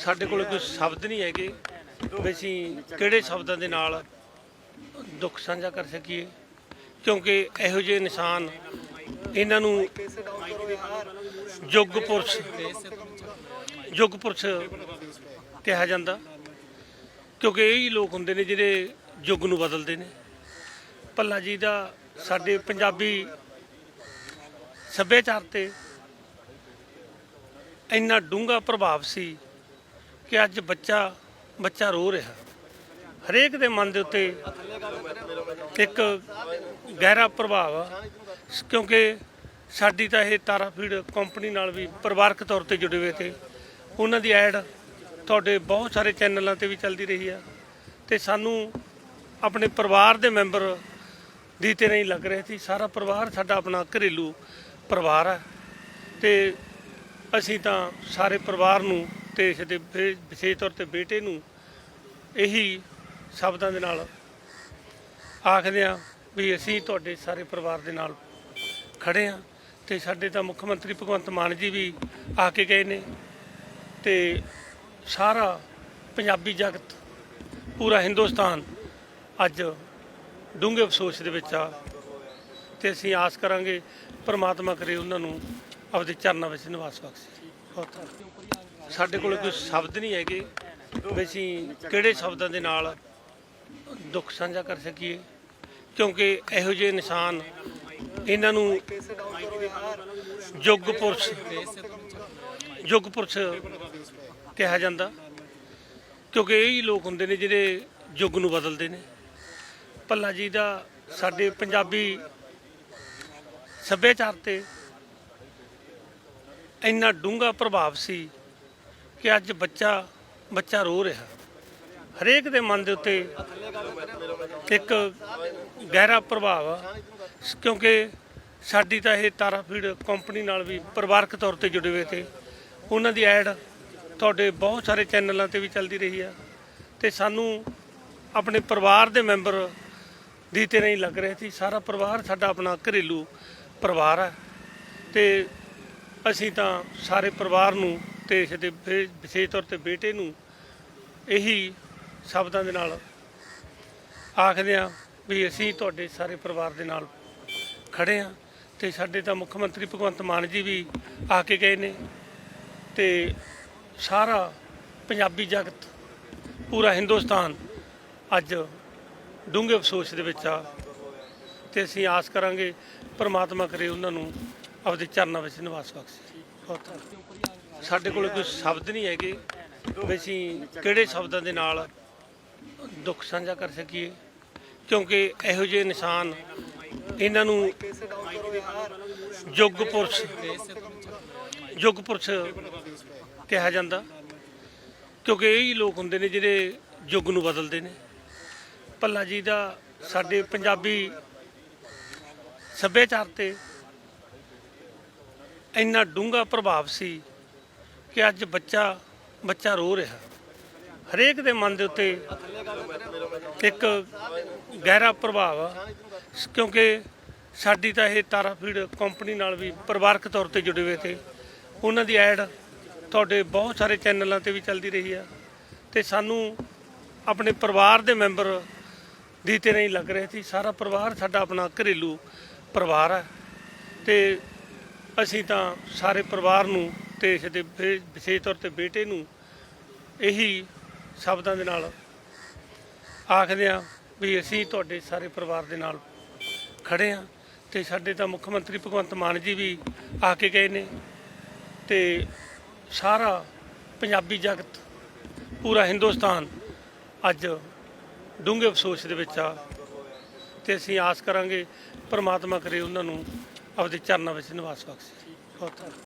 ਸਾਡੇ ਕੋਲ ਕੋਈ ਸ਼ਬਦ ਨਹੀਂ ਹੈਗੇ ਵੀ ਅਸੀਂ ਕਿਹੜੇ ਸ਼ਬਦਾਂ ਦੇ ਨਾਲ ਦੁੱਖ ਸਾਂਝਾ ਕਰ ਸਕੀਏ। ਕਿਉਂਕਿ ਇਹੋ ਜਿਹੇ ਇਨਸਾਨ ਇਹਨਾਂ ਨੂੰ ਯੁੱਗ ਪੁਰਸ਼ ਯੁੱਗ ਪੁਰਸ਼ ਕਿਹਾ ਜਾਂਦਾ। ਕਿਉਂਕਿ ਇਹ ਹੀ ਲੋਕ ਹੁੰਦੇ ਨੇ ਜਿਹੜੇ ਯੁੱਗ ਨੂੰ ਬਦਲਦੇ ਨੇ। ਭੱਲਾ ਜੀ ਦਾ ਸਾਡੇ ਪੰਜਾਬੀ ਸੱਭਿਆਚਾਰ ਤੇ ਇੰਨਾ ਡੂੰਘਾ ਪ੍ਰਭਾਵ ਸੀ ਕਿ ਅੱਜ ਬੱਚਾ ਬੱਚਾ ਰੋ ਰਿਹਾ। ਹਰੇਕ ਦੇ ਮਨ ਦੇ ਉੱਤੇ ਇੱਕ ਗਹਿਰਾ ਪ੍ਰਭਾਵ ਆ, ਕਿਉਂਕਿ ਸਾਡੀ ਤਾਂ ਇਹ ਤਾਰਾਫੀਡ ਕੰਪਨੀ ਨਾਲ ਵੀ ਪਰਿਵਾਰਕ ਤੌਰ ਤੇ ਜੁੜੇ ਹੋਏ ਤੇ ਉਹਨਾਂ ਦੀ ਐਡ ਤੁਹਾਡੇ ਬਹੁਤ ਸਾਰੇ ਚੈਨਲਾਂ ਤੇ ਵੀ ਚੱਲਦੀ ਰਹੀ ਆ ਤੇ ਸਾਨੂੰ ਆਪਣੇ ਪਰਿਵਾਰ ਦੇ ਮੈਂਬਰ ਦੀ ਤੇ ਨਹੀਂ ਲੱਗ ਰਹੇ ਸੀ। ਸਾਰਾ ਪਰਿਵਾਰ ਸਾਡਾ ਆਪਣਾ ਘਰੇਲੂ ਪਰਿਵਾਰ ਹੈ ਤੇ ਅਸੀਂ ਤਾਂ ਸਾਰੇ ਪਰਿਵਾਰ ਨੂੰ ਤੇ ਇਸ ਦੇ ਵਿ- ਵਿਸ਼ੇਸ਼ ਤੌਰ ਤੇ ਬੇਟੇ ਨੂੰ ਇਹੀ ਸ਼ਬਦਾਂ ਦੇ ਨਾਲ ਆਖਦੇ ਹਾਂ ਵੀ ਅਸੀਂ ਤੁਹਾਡੇ ਸਾਰੇ ਪਰਿਵਾਰ ਦੇ ਨਾਲ ਖੜੇ ਹਾਂ ਤੇ ਸਾਡੇ ਤਾਂ ਮੁੱਖ ਮੰਤਰੀ ਭਗਵੰਤ ਮਾਨ ਜੀ ਵੀ ਆ ਕੇ ਗਏ ਨੇ ਤੇ ਸਾਰਾ ਪੰਜਾਬੀ ਜਗਤ, ਪੂਰਾ ਹਿੰਦੁਸਤਾਨ ਅੱਜ ਡੂੰਘੇ ਅਫਸੋਸ ਦੇ ਵਿੱਚ ਆ ਤੇ ਅਸੀਂ ਆਸ ਕਰਾਂਗੇ ਪ੍ਰਮਾਤਮਾ ਕਰੇ ਉਹਨਾਂ ਨੂੰ ਆਪਦੇ ਚਰਨਾਂ ਵਿੱਚ ਨਿਵਾਸ ਬਖਸ਼ੇ ਬਹੁਤ ਧੰਨਵਾਦ। ਸਾਡੇ ਕੋਲ ਕੋਈ ਸ਼ਬਦ ਨਹੀਂ ਹੈਗੇ ਵੀ ਅਸੀਂ ਕਿਹੜੇ ਸ਼ਬਦਾਂ ਦੇ ਨਾਲ ਦੁੱਖ ਸਾਂਝਾ ਕਰ ਸਕੀਏ। ਕਿਉਂਕਿ ਇਹੋ ਜਿਹੇ ਇਨਸਾਨ ਇਹਨਾਂ ਨੂੰ ਯੁੱਗ ਪੁਰਸ਼ ਯੁੱਗ ਪੁਰਸ਼ ਕਿਹਾ ਜਾਂਦਾ। ਕਿਉਂਕਿ ਇਹ ਹੀ ਲੋਕ ਹੁੰਦੇ ਨੇ ਜਿਹੜੇ ਯੁੱਗ ਨੂੰ ਬਦਲਦੇ ਨੇ। ਭੱਲਾ ਜੀ ਦਾ ਸਾਡੇ ਪੰਜਾਬੀ ਸੱਭਿਆਚਾਰ ਤੇ ਇੰਨਾ ਡੂੰਘਾ ਪ੍ਰਭਾਵ ਸੀ ਕਿ ਅੱਜ ਬੱਚਾ ਬੱਚਾ ਰੋ ਰਿਹਾ। ਹਰੇਕ ਦੇ ਮਨ ਦੇ ਉੱਤੇ ਇੱਕ ਗਹਿਰਾ ਪ੍ਰਭਾਵ ਆ, ਕਿਉਂਕਿ ਸਾਡੀ ਤਾਂ ਇਹ ਤਾਰਾਫੀਡ ਕੰਪਨੀ ਨਾਲ ਵੀ ਪਰਿਵਾਰਕ ਤੌਰ ਤੇ ਜੁੜੇ ਹੋਏ ਤੇ ਉਹਨਾਂ ਦੀ ਐਡ ਤੁਹਾਡੇ ਬਹੁਤ ਸਾਰੇ ਚੈਨਲਾਂ ਤੇ ਵੀ ਚੱਲਦੀ ਰਹੀ ਆ ਤੇ ਸਾਨੂੰ ਆਪਣੇ ਪਰਿਵਾਰ ਦੇ ਮੈਂਬਰ ਦੀ ਤੇ ਨਹੀਂ ਲੱਗ ਰਹੇ ਸੀ। ਸਾਰਾ ਪਰਿਵਾਰ ਸਾਡਾ ਆਪਣਾ ਘਰੇਲੂ ਪਰਿਵਾਰ ਹੈ ਤੇ ਅਸੀਂ ਤਾਂ ਸਾਰੇ ਪਰਿਵਾਰ ਨੂੰ ਤੇ ਇਸ ਦੇ ਵਿ- ਵਿਸ਼ੇਸ਼ ਤੌਰ ਤੇ ਬੇਟੇ ਨੂੰ ਇਹੀ ਸ਼ਬਦਾਂ ਦੇ ਨਾਲ ਆਖਦੇ ਆ ਵੀ ਅਸੀਂ ਤੁਹਾਡੇ ਸਾਰੇ ਪਰਿਵਾਰ ਦੇ ਨਾਲ ਖੜੇ ਆ ਤੇ ਸਾਡੇ ਤਾਂ ਮੁੱਖ ਮੰਤਰੀ ਭਗਵੰਤ ਮਾਨ ਜੀ ਵੀ ਆ ਕੇ ਗਏ ਨੇ ਤੇ ਸਾਰਾ ਪੰਜਾਬੀ ਜਗਤ, ਪੂਰਾ ਹਿੰਦੁਸਤਾਨ ਅੱਜ ਡੂੰਘੇ ਅਫਸੋਸ ਦੇ ਵਿੱਚ ਆ ਤੇ ਅਸੀਂ ਆਸ ਕਰਾਂਗੇ ਪਰਮਾਤਮਾ ਕਰੇ ਉਹਨਾਂ ਨੂੰ ਆਪਦੇ ਚਰਨਾਂ ਵਿੱਚ ਨਿਵਾਸ ਬਖਸ਼ੇ ਬਹੁਤ ਧੰਨਵਾਦ। ਸਾਡੇ ਕੋਲ ਕੋਈ ਸ਼ਬਦ ਨਹੀਂ ਹੈਗੇ ਵੀ ਅਸੀਂ ਕਿਹੜੇ ਸ਼ਬਦਾਂ ਦੇ ਨਾਲ ਦੁੱਖ ਸਾਂਝਾ ਕਰ ਸਕੀਏ। ਕਿਉਂਕਿ ਇਹੋ ਜਿਹੇ ਇਨਸਾਨ ਇਹਨਾਂ ਨੂੰ ਯੁੱਗ ਪੁਰਸ਼ ਯੁੱਗ ਪੁਰਸ਼ ਕਿਹਾ ਜਾਂਦਾ। ਕਿਉਂਕਿ ਇਹ ਹੀ ਲੋਕ ਹੁੰਦੇ ਨੇ ਜਿਹੜੇ ਯੁੱਗ ਨੂੰ ਬਦਲਦੇ ਨੇ। ਭੱਲਾ ਜੀ ਦਾ ਸਾਡੇ ਪੰਜਾਬੀ ਸੱਭਿਆਚਾਰ ਤੇ ਇੰਨਾ ਡੂੰਘਾ ਪ੍ਰਭਾਵ ਸੀ ਕਿ ਅੱਜ ਬੱਚਾ ਬੱਚਾ ਰੋ ਰਿਹਾ। ਹਰੇਕ ਦੇ ਮਨ ਦੇ ਉੱਤੇ ਇੱਕ ਗਹਿਰਾ ਪ੍ਰਭਾਵ ਆ, ਕਿਉਂਕਿ ਸਾਡੀ ਤਾਂ ਇਹ ਤਾਰਾਫੀਡ ਕੰਪਨੀ ਨਾਲ ਵੀ ਪਰਿਵਾਰਕ ਤੌਰ ਤੇ ਜੁੜੇ ਹੋਏ ਤੇ ਉਹਨਾਂ ਦੀ ਐਡ ਤੁਹਾਡੇ ਬਹੁਤ ਸਾਰੇ ਚੈਨਲਾਂ ਤੇ ਵੀ ਚੱਲਦੀ ਰਹੀ ਆ ਤੇ ਸਾਨੂੰ ਆਪਣੇ ਪਰਿਵਾਰ ਦੇ ਮੈਂਬਰ ਦੀ ਤੇ ਨਹੀਂ ਲੱਗ ਰਹੇ ਸੀ। ਸਾਰਾ ਪਰਿਵਾਰ ਸਾਡਾ ਆਪਣਾ ਘਰੇਲੂ ਪਰਿਵਾਰ ਹੈ ਤੇ ਅਸੀਂ ਤਾਂ ਸਾਰੇ ਪਰਿਵਾਰ ਨੂੰ ਤੇ ਇਸ ਦੇ ਵਿ- ਵਿਸ਼ੇਸ਼ ਤੌਰ ਤੇ ਬੇਟੇ ਨੂੰ ਇਹੀ ਸ਼ਬਦਾਂ ਦੇ ਨਾਲ ਆਖਦੇ ਆ ਵੀ ਅਸੀਂ ਤੁਹਾਡੇ ਸਾਰੇ ਪਰਿਵਾਰ ਦੇ ਨਾਲ ਖੜੇ ਆ ਤੇ ਸਾਡੇ ਤਾਂ ਮੁੱਖ ਮੰਤਰੀ ਭਗਵੰਤ ਮਾਨ ਜੀ ਵੀ ਆ ਕੇ ਗਏ ਨੇ ਤੇ ਸਾਰਾ ਪੰਜਾਬੀ ਜਗਤ, ਪੂਰਾ ਹਿੰਦੁਸਤਾਨ ਅੱਜ ਡੂੰਘੇ ਅਫਸੋਸ ਦੇ ਵਿੱਚ ਆ ਤੇ ਅਸੀਂ ਆਸ ਕਰਾਂਗੇ ਪਰਮਾਤਮਾ ਕਰੇ ਉਹਨਾਂ ਨੂੰ ਆਪਦੇ ਚਰਨਾਂ ਵਿੱਚ ਨਿਵਾਸ ਬਖਸ਼ੇ ਬਹੁਤ ਧੰਨਵਾਦ।